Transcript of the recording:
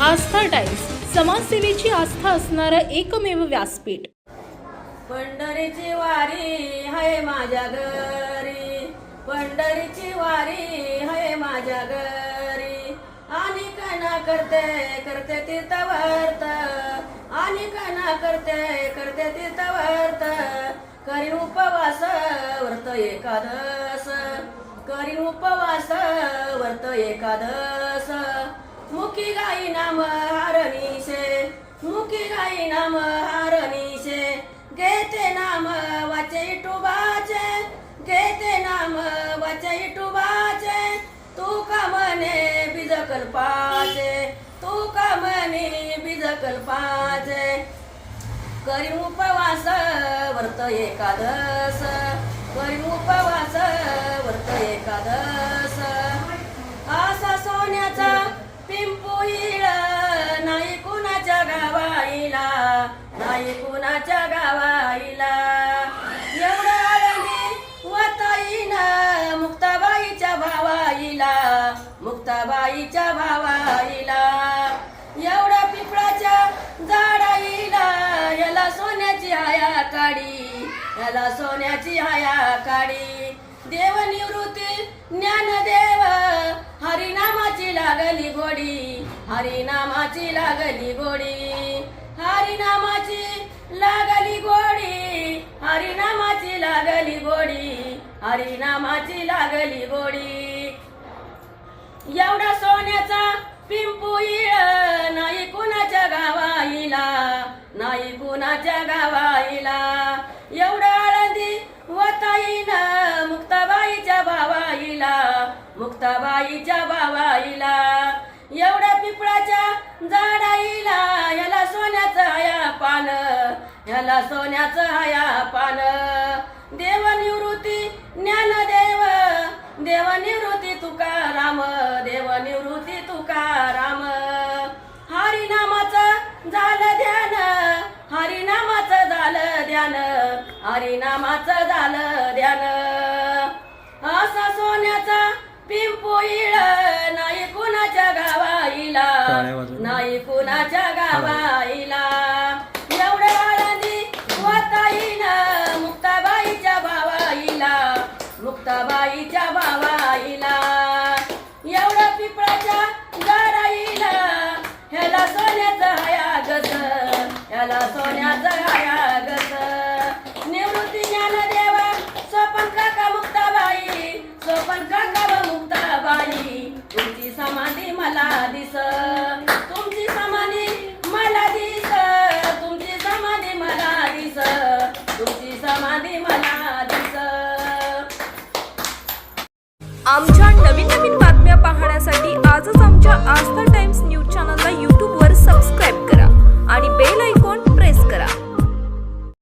आस्था times समाजसेवेची आस्था असणारं एकमेव व्यासपीठ. पंढरीची वारी हाय माझ्या घरी. पंढरीची वारी हाय माझ्या घरी. आणि कना करते करते तीर्थवर्त. आणि कना करते करते तीर्थवर्त. करी उपवास व्रत एकादस. करी उपवास व्रत एकादस. मुखी गाई नाम हारणीशे मुखी गाई नाम हारणीशे घेते नाम वाचे टुबाचे घेते नाम वाचे टुबाचे तू का म्हणे बीज कल्पाचे तू का म्हणे बीज कल्पाचे करी उपवास व्रत एकादश करी उपवास व्रत एकादश मुक्ताबाईच्या भावाईला. एवढ्या पिपळाच्या झाडाईला. याला सोन्याची हाया काढी याला सोन्याची हाया काढी देव निवृत्ती ज्ञानदेव. हरिनामाची लागली गोडी. हरिनामाची लागली गोडी. हरिनामाची लागली गोडी. हरिनामाची लागली गोडी. हरिनामाची लागली गोडी. एवढा सोन्याचा पिंपू इळ नाही कुणाच्या गावाईला नाही कुणाच्या गावाईला. एवढा आळंदी वताईन मुक्ताबाईच्या भावाईला मुक्ताबाईच्या भावाईला. एवढ्या पिपळाच्या झाडाईला याला सोन्याचं हया पान याला सोन्याचं हया पान. देव हरिनामाचं झालं ध्यान हरिनामाचं झालं ध्यान. असा सोन्याचा पिंपोईळ नाही कुणाच्या गावाईला नाही कुणाच्या त्याला सोन्याचा गस निवृत्ती ज्ञानदेवा स्वपन काका मुक्ताबाई स्वपन काका व मुक्ताबाई. तुमची समाधी मला दिस तुमची समाधी मला दिस तुमची समाधी मला दिस तुमची समाधी मला दिस. आमच्या नवीन नवीन बातम्या पाहण्यासाठी आजच आमच्या आस्था